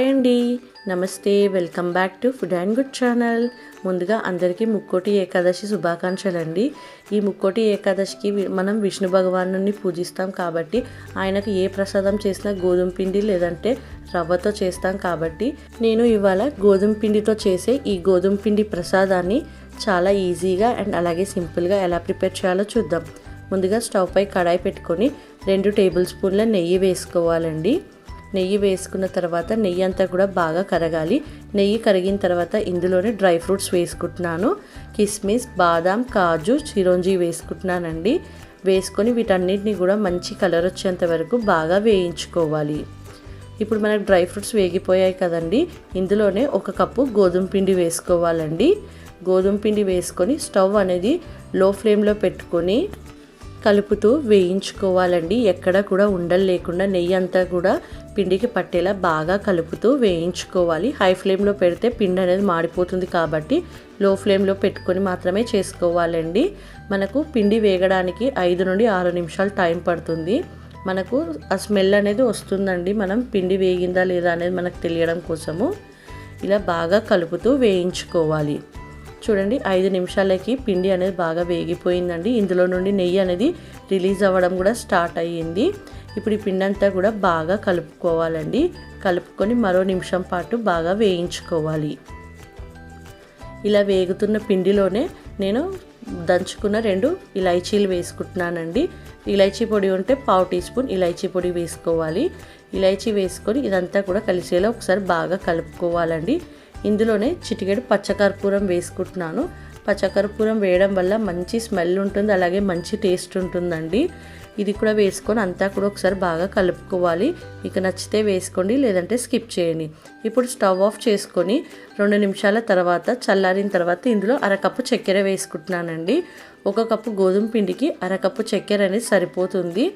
Hi అండి. నమస్తే. Welcome back to food and good channel. ముందుగా అందరికీ ముక్కోటి ఏకాదశి శుభాకాంక్షలు అండి ఈ ముక్కోటి ఏకాదశికి మనం విష్ణు భగవాను పూజిస్తాం కాబట్టి ఆయనకు ఏ ప్రసాదం చేసినా గోధుమ పిండి లేదంటే రవ్వతో చేస్తాం కాబట్టి నేను ఇవాళ గోధుమ పిండితో చేసే ఈ గోధుమ పిండి ప్రసాదాన్ని చాలా ఈజీగా అండ్ అలాగే సింపుల్గా ఎలా ప్రిపేర్ చేయాలో చూద్దాం. ముందుగా స్టవ్ పై కడాయి పెట్టుకొని రెండు టేబుల్ స్పూన్ల నెయ్యి వేసుకోవాలండి. నెయ్యి వేసుకున్న తర్వాత నెయ్యి అంతా కూడా బాగా కరగాలి. నెయ్యి కరిగిన తర్వాత ఇందులోనే డ్రై ఫ్రూట్స్ వేసుకుంటున్నాను. కిస్మిస్ బాదాం కాజు చిరోంజీ వేసుకుంటున్నానండి. వేసుకొని వీటన్నిటిని కూడా మంచి కలర్ వచ్చేంత వరకు బాగా వేయించుకోవాలి. ఇప్పుడు మనకు డ్రై ఫ్రూట్స్ వేగిపోయాయి కదండి. ఇందులోనే ఒక కప్పు గోధుమ పిండి వేసుకోవాలండి. గోధుమ పిండి వేసుకొని స్టవ్ అనేది లో ఫ్లేమ్లో పెట్టుకొని కలుపుతూ వేయించుకోవాలండి. ఎక్కడ కూడా ఉండలు లేకుండా నెయ్యి అంతా కూడా పిండికి పట్టేలా బాగా కలుపుతూ వేయించుకోవాలి. హై ఫ్లేమ్లో పెడితే పిండి అనేది మాడిపోతుంది కాబట్టి లో ఫ్లేమ్లో పెట్టుకొని మాత్రమే చేసుకోవాలండి. మనకు పిండి వేగడానికి ఐదు నుండి ఆరు నిమిషాలు టైం పడుతుంది. మనకు ఆ స్మెల్ అనేది వస్తుందండి. మనం పిండి వేగిందా లేదా అనేది మనకు తెలియడం కోసము ఇలా బాగా కలుపుతూ వేయించుకోవాలి. చూడండి ఐదు నిమిషాలకి పిండి అనేది బాగా వేగిపోయిందండి. ఇందులో నుండి నెయ్యి అనేది రిలీజ్ అవ్వడం కూడా స్టార్ట్ అయ్యింది. ఇప్పుడు ఈ పిండి అంతా కూడా బాగా కలుపుకోవాలండి. కలుపుకొని మరో నిమిషం పాటు బాగా వేయించుకోవాలి. ఇలా వేగుతున్న పిండిలోనే నేను దంచుకున్న రెండు ఇలైచీలు వేసుకుంటున్నానండి. ఇలైచీ పొడి ఉంటే పావు టీ స్పూన్ ఇలైచీ పొడి వేసుకోవాలి. ఇలైచీ వేసుకొని ఇదంతా కూడా కలిసేలా ఒకసారి బాగా కలుపుకోవాలండి. ఇందులోనే చిటికెడు పచ్చకర్పూరం వేసుకుంటున్నాను. పచ్చకర్పూరం వేయడం వల్ల మంచి స్మెల్ ఉంటుంది అలాగే మంచి టేస్ట్ ఉంటుందండి. ఇది కూడా వేసుకొని అంతా కూడా ఒకసారి బాగా కలుపుకోవాలి. ఇక నచ్చితే వేసుకోండి లేదంటే స్కిప్ చేయండి. ఇప్పుడు స్టవ్ ఆఫ్ చేసుకొని రెండు నిమిషాల తర్వాత చల్లారిన తర్వాత ఇందులో అరకప్పు చక్కెర వేసుకుంటున్నానండి. ఒక కప్పు గోధుమ పిండికి అరకప్పు చక్కెర అనేది సరిపోతుంది.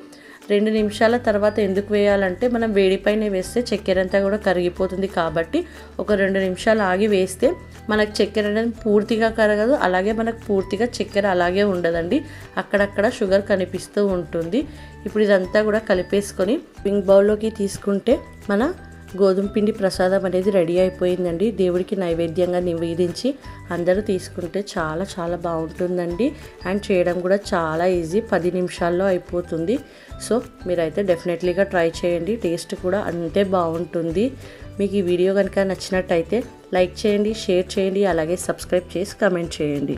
రెండు నిమిషాల తర్వాత ఎందుకు వేయాలంటే మనం వేడిపైన వేస్తే చక్కెర అంతా కూడా కరిగిపోతుంది కాబట్టి ఒక రెండు నిమిషాలు ఆగి వేస్తే మనకు చక్కెర అనేది పూర్తిగా కరగదు. అలాగే మనకు పూర్తిగా చక్కెర అలాగే ఉండదండి. అక్కడక్కడ షుగర్ కనిపిస్తూ ఉంటుంది. ఇప్పుడు ఇదంతా కూడా కలిపేసుకొని పింక్ బౌల్లోకి తీసుకుంటే మన గోధుమ పిండి ప్రసాదం అనేది రెడీ అయిపోయిందండి. దేవుడికి నైవేద్యంగా నివేదించి అందరూ తీసుకుంటే చాలా చాలా బాగుంటుందండి. అండ్ చేయడం కూడా చాలా ఈజీ. పది నిమిషాల్లో అయిపోతుంది. సో మీరైతే డెఫినెట్లీగా ట్రై చేయండి. టేస్ట్ కూడా అంతే బాగుంటుంది. మీకు ఈ వీడియో కనుక నచ్చినట్టయితే లైక్ చేయండి షేర్ చేయండి అలాగే సబ్స్క్రైబ్ చేసి కమెంట్ చేయండి.